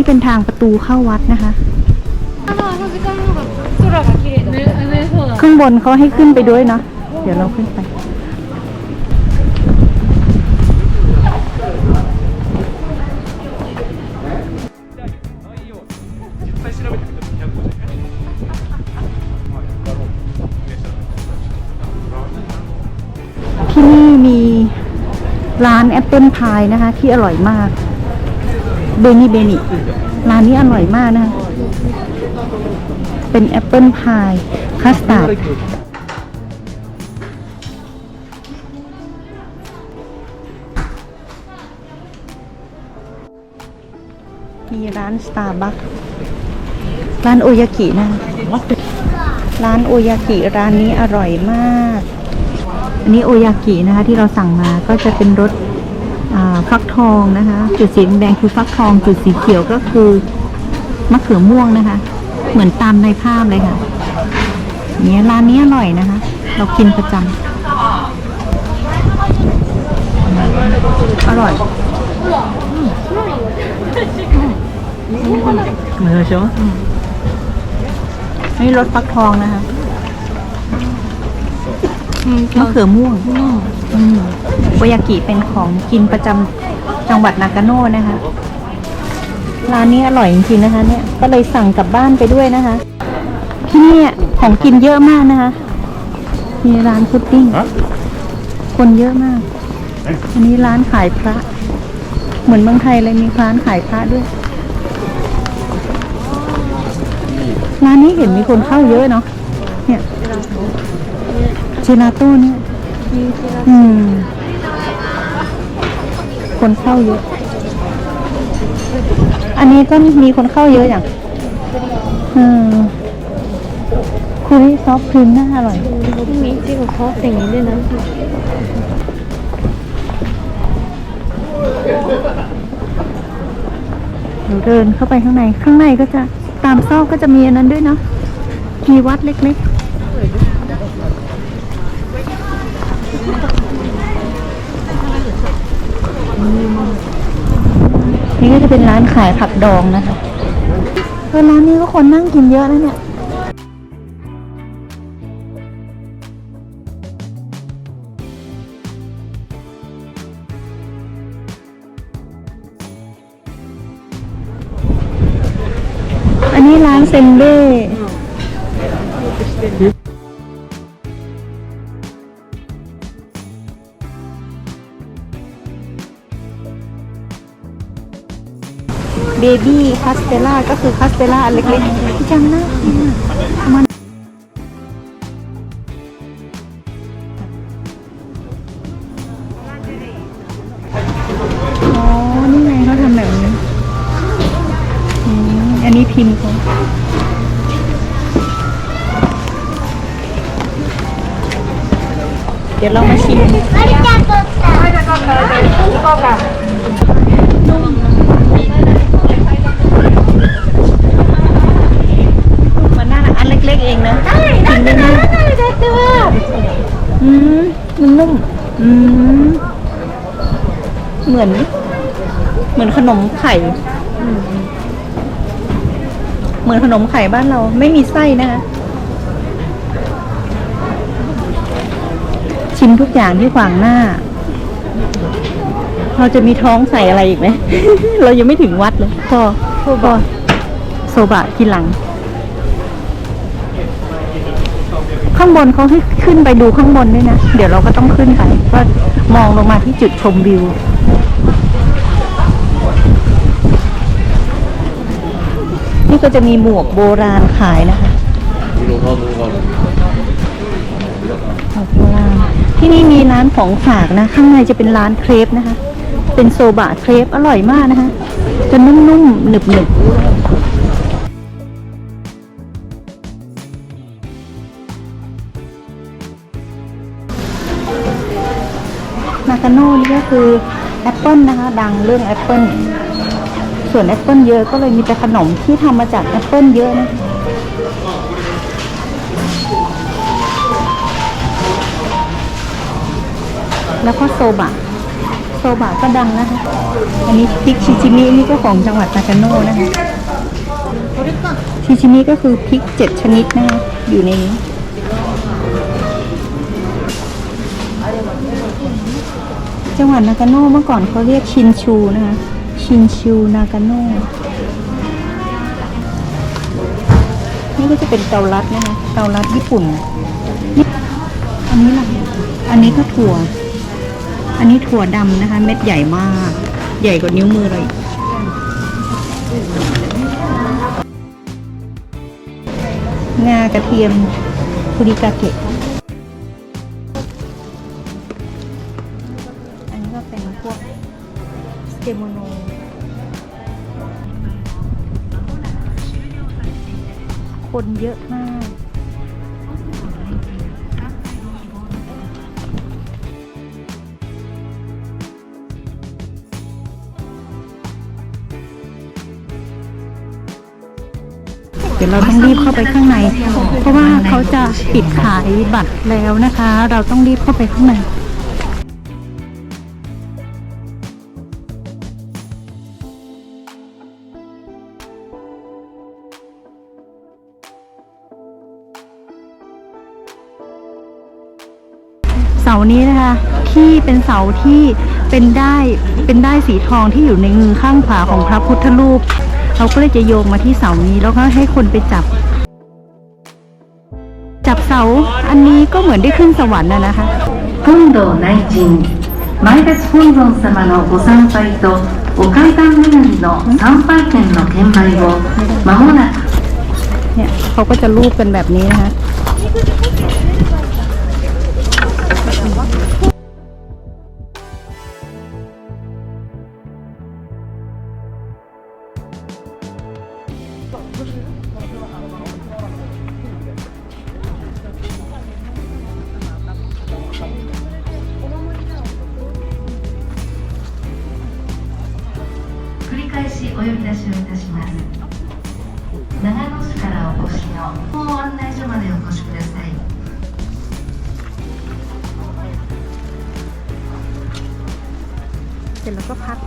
ที่เป็นทางประตูเข้าวัดนะคะ ข้างบนเขาให้ขึ้นไปด้วยเนาะเดี๋ยวเราขึ้นไป ที่นี่มีร้านแอปเปิลพายนะคะ ที่อร่อยมาก เบนิเบนิร้านนี้อร่อยมากนะคะ เป็นแอปเปิลพายคัสตาร์ดมีร้านสตาร์บัคร้านโอยากินะ ร้านโอยากิร้านนี้อร่อยมาก อันนี้โอยากินะคะที่เราสั่งมาก็จะเป็นรส ฟักทองนะคะ จุดสีแดงคือฟักทอง จุดสีเขียวก็คือมะเขือม่วงนะคะ เหมือนตามในภาพเลยค่ะเนี่ยร้านนี้อร่อยนะคะ เรากินประจำอร่อยเหมือนใช่ไหมนี่รสฟักทองนะคะ มะเขือม่วงโอยากิเป็นของกินประจำจังหวัดนากาโน่นะคะ ร้านนี้อร่อยจริงๆนะคะ เนี่ย ก็เลยสั่งกลับบ้านไปด้วยนะคะ ที่นี่ของกินเยอะมากนะคะ มีร้านพุดดิ้ง คนเยอะมาก อันนี้ร้านขายพระ เหมือนเมืองไทยเลยมีร้านขายพระด้วย ร้านนี้เห็นมีคนเข้าเยอะเนาะ เนี่ย จิราโต้เนี่ยอืม คนเข้าเยอะ อันนี้ก็มีคนเข้าเยอะอย่างอืมคุยซอฟครีมน่าอร่อยมีที่ของเขาแต่งนี้ด้วยนะเเดินเข้าไปข้างใน ข้างในก็จะตามซอกก็จะมีอันนั้นด้วยเนาะมีวัดเล็กๆ นี่ก็จะเป็นร้านขายผักดองนะคะเออร้านนี้ก็คนนั่งกินเยอะนะเนี่ยอันนี้ร้านเซนเบ้ เบบี้คาสเตล่าก็คือคาสเตล่าเล็กๆจังนะมันอ๋อ นี่ไงเขาทำแบบนี้อืมอันนี้พิมพ์เขาเดี๋ยวเรามาชิมมันน่า รักอันเล็กๆเองนะกินได้ไหมอืมนุ่มอืมเหมือน เหมือนขนมไข่เหมือนขนมไข่บ้านเราไม่มีไส้นะคะชิมทุกอย่างที่ขวางหน้า เราจะมีท้องใส่อะไรอีกไหม เรายังไม่ถึงวัดเลยพอพอโซบะทีหลัง ข้างบนเขาให้ขึ้นไปดูข้างบนด้วยนะ เดี๋ยวเราก็ต้องขึ้นไปก็มองลงมาที่จุดชมวิว นี่ก็จะมีหมวกโบราณขายนะคะหมวกโบราณที่นี่มีร้านของฝากนะ ข้างในจะเป็นร้านเครปนะคะ เป็นโซบะเครปอร่อยมากนะคะ จะนุ่มๆหนึบๆากาโน่นี่ก็คือแอปเปิลนะคะ ดังเรื่องแอปเปิลส่วนแอปเปิลเยอะก็เลยมีแต่ขนมที่ทำมาจากแอปเปิลเยอะนะแล้วก็โซบะ โซบะก็ดังนะคะ อันนี้พริกชิชิมินี่ก็ของจังหวัดนากาโน่นะคะ ชิชิมิก็คือพริกเจ็ดชนิดนะคะ อยู่ในนี้ จังหวัดนากาโน่เมื่อก่อนเขาเรียกชินชูนะคะชินชูนากาโน่นี่ก็จะเป็นเกาลัดนะคะเกาลัดญี่ปุ่น อันนี้ล่ะอันนี้ก็ถั่ว อันนี้ถั่วดำนะคะ เม็ดใหญ่มาก ใหญ่กว่านิ้วมือเลยงากระเทียมคุริกาเกะ คนเยอะมากเดี๋ยวเราต้องรีบเข้าไปข้างใน เพราะว่าเขาจะปิดขายบัตรแล้วนะคะ เราต้องรีบเข้าไปข้างในานี้นะคะ ที่เป็นเสาที่เป็นได้เป็นได้สีทองที่อยู่ในมือข้างขวาของพระพุทธรูปเราก็เลยจะโยงมาที่เสานี้แล้วก็ให้คนไปจับ จับเสาอันนี้ก็เหมือนได้ขึ้นสวรรค์นะนะคะ 本堂内陣前立本尊様のご参拝とお階段巡りの参拝券の券売をまもなく เนี่ยเขาก็จะรูปกันแบบนี้นะคะ のご案内所までお越しください เสร็จแล้วก็พัด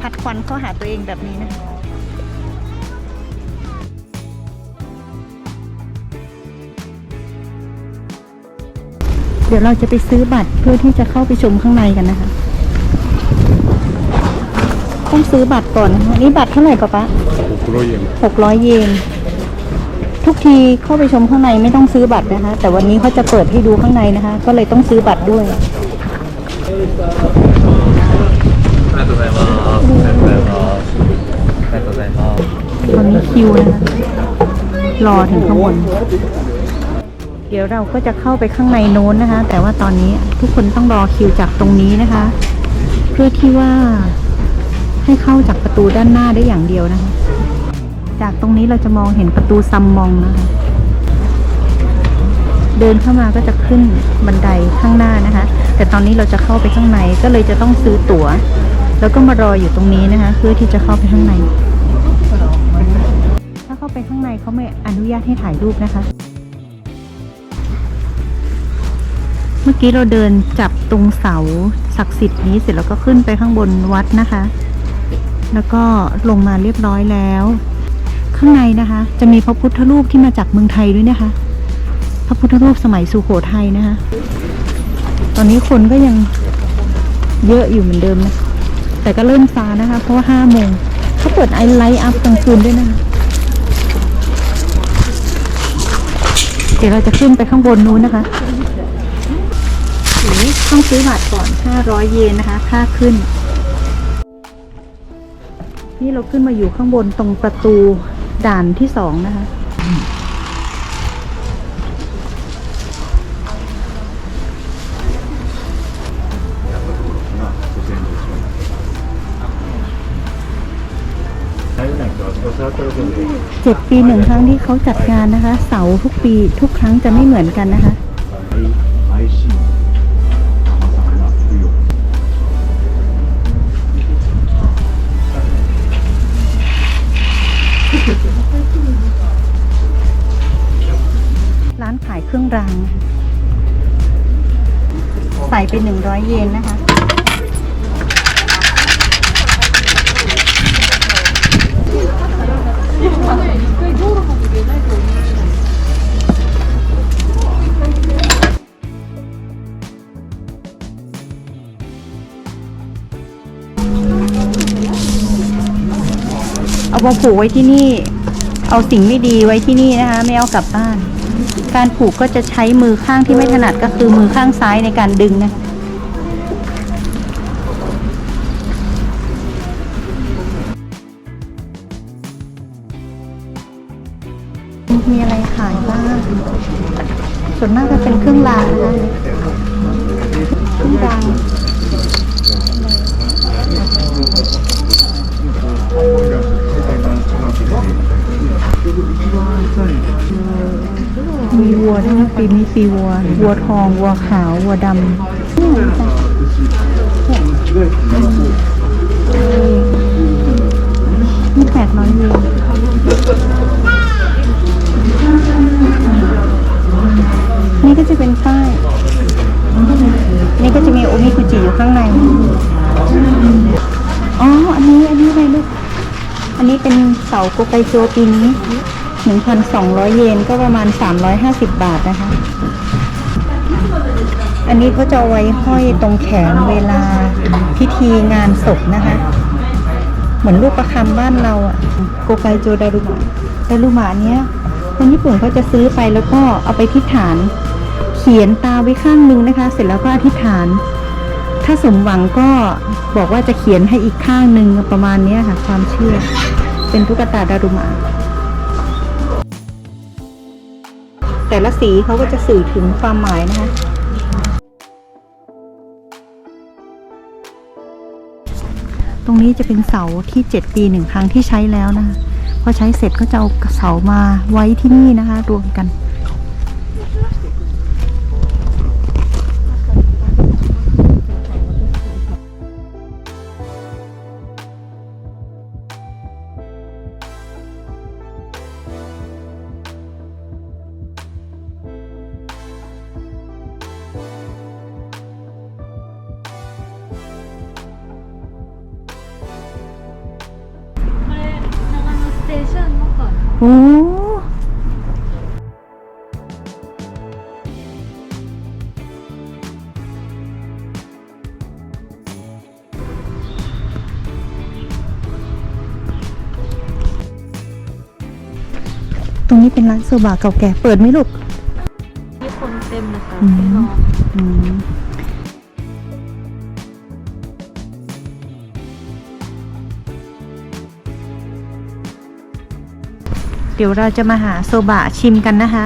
พัดควันเข้าหาตัวเองแบบนี้นะ เดี๋ยวเราจะไปซื้อบัตรเพื่อที่จะเข้าไปชมข้างในกันนะคะ ต้องซื้อบัตรก่อนนะคะนี่บัตรเท่าไหร่ปะปะ 600円 หกร้อยเยน ทุกทีเข้าไปชมข้างในไม่ต้องซื้อบัตรนะคะ แต่วันนี้เขาจะเปิดให้ดูข้างในนะคะ ก็เลยต้องซื้อบัตรด้วยตอนนี้คิวนะคะรอถึงข้างบนเดี๋ยวเราก็จะเข้าไปข้างในโน้นนะคะ แต่ว่าตอนนี้ทุกคนต้องรอคิวจากตรงนี้นะคะ เพื่อที่ว่าให้เข้าจากประตูด้านหน้าได้อย่างเดียวนะคะ จากตรงนี้เราจะมองเห็นประตูซัมมองนะคะ เดินเข้ามาก็จะขึ้นบันไดข้างหน้านะคะ แต่ตอนนี้เราจะเข้าไปข้างในก็เลยจะต้องซื้อตั๋ว แล้วก็มารออยู่ตรงนี้นะคะ เพื่อที่จะเข้าไปข้างใน ถ้าเข้าไปข้างในเขาไม่อนุญาตให้ถ่ายรูปนะคะเมื่อกี้เราเดินจับตรงเสาศักดิ์สิทธิ์นี้เสร็จแล้วก็ขึ้นไปข้างบนวัดนะคะ แล้วก็ลงมาเรียบร้อยแล้ว ข้างในนะคะ จะมีพระพุทธรูปที่มาจากเมืองไทยด้วยนะคะ พระพุทธรูปสมัยสุโขทัยนะคะ ตอนนี้คนก็ยังเยอะอยู่เหมือนเดิมนะ แต่ก็เริ่มซานะคะ เพราะว่าห้าโมงเขาเปิดไอไลท์อัพกลางคืนด้วยนะคะ เดี๋ยวเราจะขึ้นไปข้างบนนู้นนะคะนี่ต้องซื้อบัตรก่อน 500 เยนนะคะค่าขึ้น นี่เราขึ้นมาอยู่ข้างบนตรงประตู ด่านที่สองนะคะ เจ็ดปีหนึ่งครั้งที่เขาจัดงานนะคะ เสาทุกปีทุกครั้งจะไม่เหมือนกันนะคะ ครึ่งรัง ใส่ไปหนึ่งร้อยเยนนะคะ เอามาผูกไว้ที่นี่ เอาสิ่งไม่ดีไว้ที่นี่นะคะ ไม่เอากลับบ้าน การผูกก็จะใช้มือข้างที่ไม่ถนัดก็คือมือข้างซ้ายในการดึงนะมีอะไรขายบ้าง ส่วนมากจะเป็นเครื่องรางนะคะเครื่องราง มีวัวด้วยนะปีมีปีวัว วัวทอง วัวขาว วัวดำนี่จ้ะนี่แปดร้อยเยนนี่ก็จะเป็นป้าย นี่ก็จะมีโอมิคุจิอยู่ข้างใน อ๋อ อันนี้ อันนี้อะไรลูก อันนี้เป็นเสาโกไกโจปีนี้ 1,200 เยนก็ประมาณ 350 บาทนะคะ อันนี้เขาจะไว้ห้อยตรงแขนเวลาพิธีงานศพนะคะ เหมือนลูกประคำบ้านเราอะโกไกโจดารุมะดารุมะเนี้ยคนญี่ปุ่นเขาจะซื้อไปแล้วก็เอาไปที่ฐาน เขียนตาไว้ข้างนึงนะคะ เสร็จแล้วก็อธิษฐาน ถ้าสมหวังก็บอกว่าจะเขียนให้อีกข้างหนึ่งประมาณนี้ค่ะ ความเชื่อ เป็นตุ๊กตาดารุมะ แต่ละสีเขาก็จะสื่อถึงความหมายนะคะตรงนี้จะเป็นเสาที่ 7 ปีหนึ่งครั้งที่ใช้แล้วนะคะพอใช้เสร็จก็จะเอาเสามาไว้ที่นี่นะคะ รวมกัน โอ้ตรงนี้เป็นร้านโซบะเก่าแก่เปิดไหมลูกญี่ปุ่นเต็มเลยค่ะอืม พี่น้อง อืม เดี๋ยวเราจะมาหาโซบะชิมกันนะคะ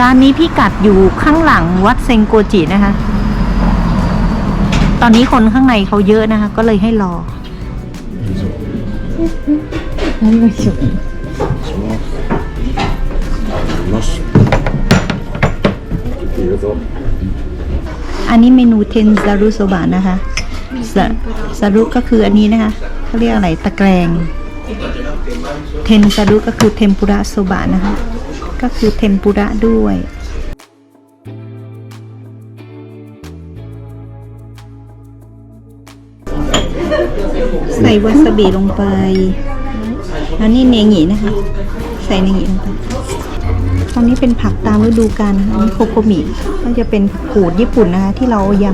ร้านนี้พี่กัดอยู่ข้างหลังวัดเซงโกจินะคะ ตอนนี้คนข้างในเขาเยอะนะคะ ก็เลยให้รออันนี้เมนูเทนซารุโซบะนะคะซาซารุก็คืออันนี้นะคะเขาเรียกอะไรตะแกรง เทนซารุก็คือเทมปุระโซบะนะคะ ก็คือเทมปุระด้วยใส่วาซาบิลงไปอันนี้เนงินะคะ ใส่เนงิลงไปตรงนี้เป็นผักตามฤดูกาลนะคะอันนี้โคโกมิ ก็จะเป็นผักกูดญี่ปุ่นนะคะ ที่เราย